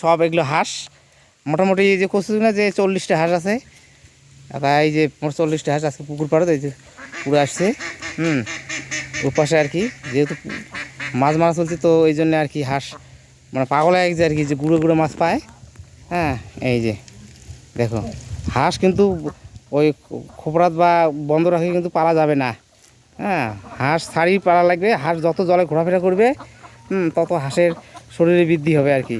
সব এগুলো হাঁস। মোটামুটি যে কচু না যে চল্লিশটা হাঁস আছে। তাই এই যে চল্লিশটা হাঁস আজকে পুকুর পাড়ে এই যে পুরো আসছে। হুম পাশে আর কি। যেহেতু মাছ মারা চলছে তো এই জন্য আর কি হাঁস মানে পাগল হয়ে গেছে আর কি যে গুঁড়ো গুঁড়ো মাছ পায়। হ্যাঁ এই যে দেখো হাঁস কিন্তু ওই খোপরাত বা বন্ধ রাখে কিন্তু পালা যাবে না। হ্যাঁ হাঁস ছাড়ি পালা লাগবে। হাঁস যত জলে ঘোরাফেরা করবে হুম, তত হাঁসের শরীরে বৃদ্ধি হবে আর কি।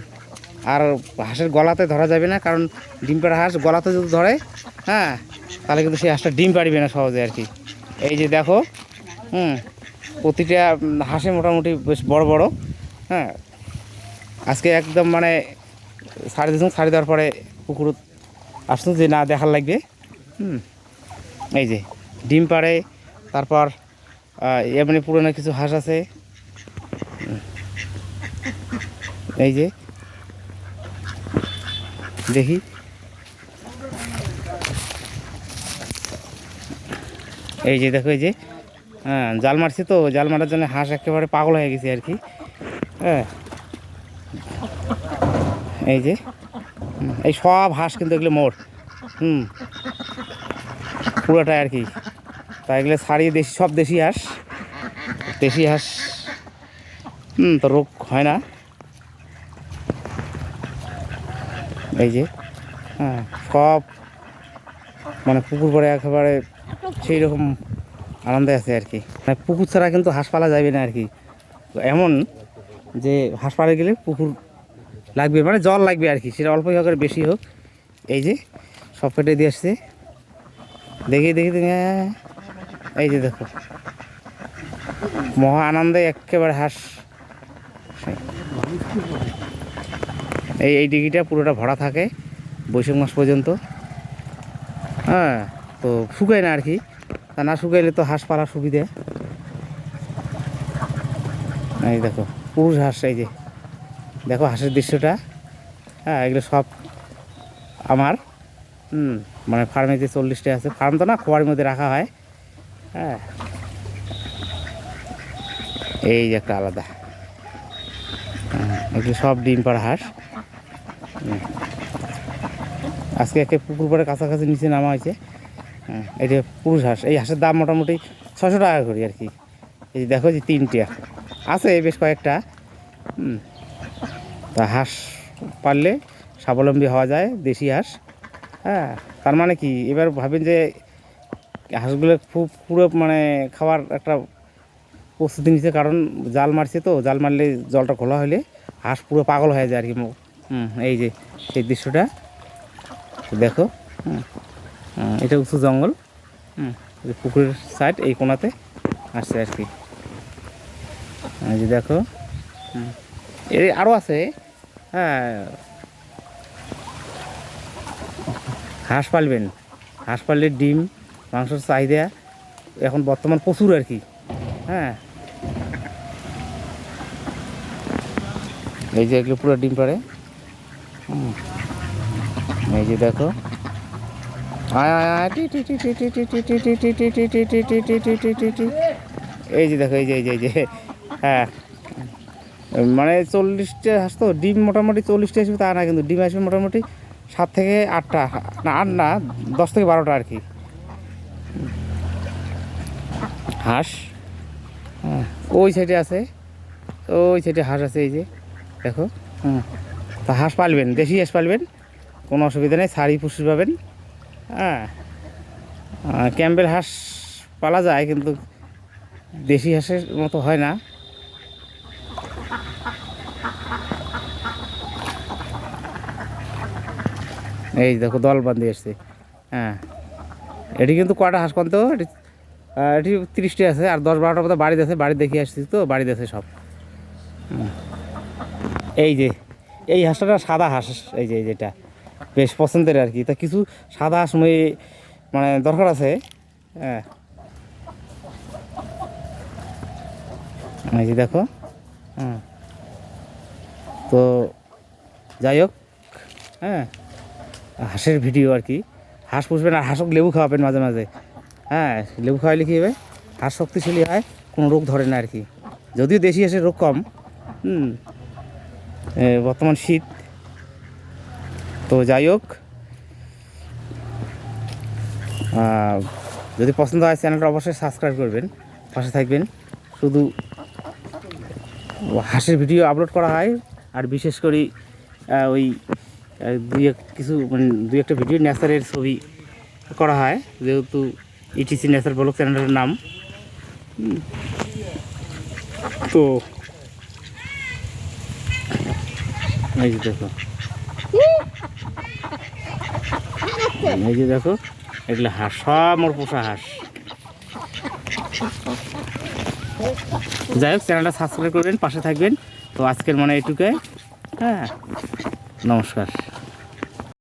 আর হাঁসের গলাতে ধরা যাবে না, কারণ ডিম পাড়া হাঁস গলাতে যদি ধরে হ্যাঁ তাহলে কিন্তু সেই হাঁসটা ডিম পাড়বে না সহজে আর কি। এই যে দেখো, হুম, প্রতিটা হাঁসে মোটামুটি বেশ বড় বড় হ্যাঁ আজকে একদম মানে সাড়ে দিন, সাড়ে দেওয়ার পরে পুকুর আসতো যে না দেখার লাগবে, হুম, এই যে ডিম পাড়ে, তারপর এমনি পুরনো কিছু হাঁস আছে, এই যে দেখি। এই যে দেখো, এই যে হ্যাঁ জাল মারছি তো, জাল মারার জন্য হাঁস একেবারে পাগল হয়ে গেছে আর কি। হ্যাঁ। এই যে, এই সব হাঁস কিন্তু এগুলো মোর। হুম। পুরোটাই আর কি। তাই এগুলো ছাড়িয়ে দেশি, সব দেশি হাঁস। দেশি হাঁস। হুম, তো রোগ হয় না। এই যে হ্যাঁ সব মানে পুকুর পরে একেবারে সেই রকম আনন্দে আছে আর কি। মানে পুকুর ছাড়া কিন্তু হাঁস পালা যাবে না আর কি। এমন যে হাঁস পালা গেলে পুকুর লাগবে মানে জল লাগবে আর কি সেটা অল্পই হোক আর বেশি হোক। এই যে সব কেটে দিয়ে আসছে। দেখি দেখি দেখি হ্যাঁ, এই যে দেখো মহা আনন্দে একেবারে হাঁস এই এই ডিগিটা পুরোটা ভরা থাকে বৈশাখ মাস পর্যন্ত। হ্যাঁ তো শুকায় না আর কি। তা না শুকাইলে তো হাঁস পালার সুবিধে। এই দেখো পুরুষ হাঁস এই যে। দেখো হাঁসের দৃশ্যটা। হ্যাঁ এগুলো সব আমার। হুম মানে ফার্মে যে চল্লিশটা আছে ফার্ম তো না খোয়ার মধ্যে রাখা হয়। হ্যাঁ। এই যে একটা আলাদা। হ্যাঁ, এগুলো সব ডিম পাড়া হাঁস। আজকে একে পুকুর পাড়ে কাছাকাছি নিচে নামা হয়েছে। হ্যাঁ, এটা পুরুষ হাঁস এই হাঁসের দাম মোটামুটি ছশো টাকা করি আর কি। এই দেখো যে তিনটে আছে। বেশ কয়েকটা। তা হাঁস পারলে স্বাবলম্বী হওয়া যায় দেশি হাঁস। হ্যাঁ তার মানে কি? এবার ভাবেন যে হাঁসগুলো খুব পুরো মানে খাওয়ার একটা প্রস্তুতি নিচ্ছে কারণ জাল মারছে তো জাল মারলে জলটা খোলা হলে হাঁস পুরো পাগল হয়ে যায় আর কি। হুম, এই যে সেই দৃশ্যটা। দেখো, হুম এটা উঁচু জঙ্গল। হুম, এই পুকুরের সাইড এই কোনাতে আসছে আর কি। এই যে দেখো, হুম, এর আরও আছে হ্যাঁ। হাঁস পালবেন, হাঁস পাললে ডিম, মাংসের চাহিদা এখন বর্তমান প্রচুর আর কি হ্যাঁ। এই যে এগুলো পুরো ডিম পাড়ে। এই যে দেখো এই যে দেখো এই যে এই যে হ্যাঁ মানে চল্লিশটা হাঁস তো ডিম মোটামুটি চল্লিশটা আসবে তা না কিন্তু ডিম আসবে মোটামুটি সাত থেকে আটটা না আট না দশ থেকে বারোটা আর কি হাঁস ওই সাইডে আছে ওই সাইডে হাঁস আছে এই যে দেখো হুম তা হাঁস পালবেন, দেশি হাঁস পালবেন, কোনো অসুবিধা নেই শাড়ি পুষি পাবেন হ্যাঁ। ক্যাম্বেল হাঁস পালা যায়, কিন্তু দেশি হাঁসের মতো হয় না। এই দেখো, দল বাঁধে এসছে হ্যাঁ। এটি কিন্তু কটা হাঁস কন্ত? এটি এটি তিরিশটি আছে, আর দশ বারোটার মতো বাড়িতে আছে বাড়ি দেখে আসছি তো, বাড়িতে আছে সব। এই যে এই হাঁসটা সাদা হাঁস, এই যে যেটা। বেশ পছন্দের আর কি। তা কিছু সাদা হাঁস মই- মানে দরকার আছে। হ্যাঁ। এই যে দেখো। হ্যাঁ। তো যাই হোক হ্যাঁ। হাঁসের ভিডিও আর কি। হাঁস পুষবেন আর হাঁসক লেবু খাওয়াবেন মাঝে মাঝে। হ্যাঁ লেবু খাওয়াইলে কী হবে? হাঁস শক্তিশালী হয়, কোনো রোগ ধরে না আর কি। যদিও দেশি হাঁসের রোগ কম, হুম। বর্তমান শীত। তো যাই হোক যদি পছন্দ হয় চ্যানেলটা অবশ্যই সাবস্ক্রাইব করবেন, পাশে থাকবেন। শুধু হাঁসের ভিডিও আপলোড করা হয়, আর বিশেষ করে ওই দুই এক কিছু মানে দুই একটা ভিডিও নেচারের ছবি করা হয়, যেহেতু ইটিসি নেচার ব্লগ চ্যানেলের নাম। তো এই যে দেখো। এই যে দেখো, এগুলো হাঁস, সব পোষা হাঁস। যাই হোক, চ্যানেলটা সাবস্ক্রাইব করবেন, পাশে থাকবেন। তো আজকের মনে এটুকুই। হ্যাঁ নমস্কার।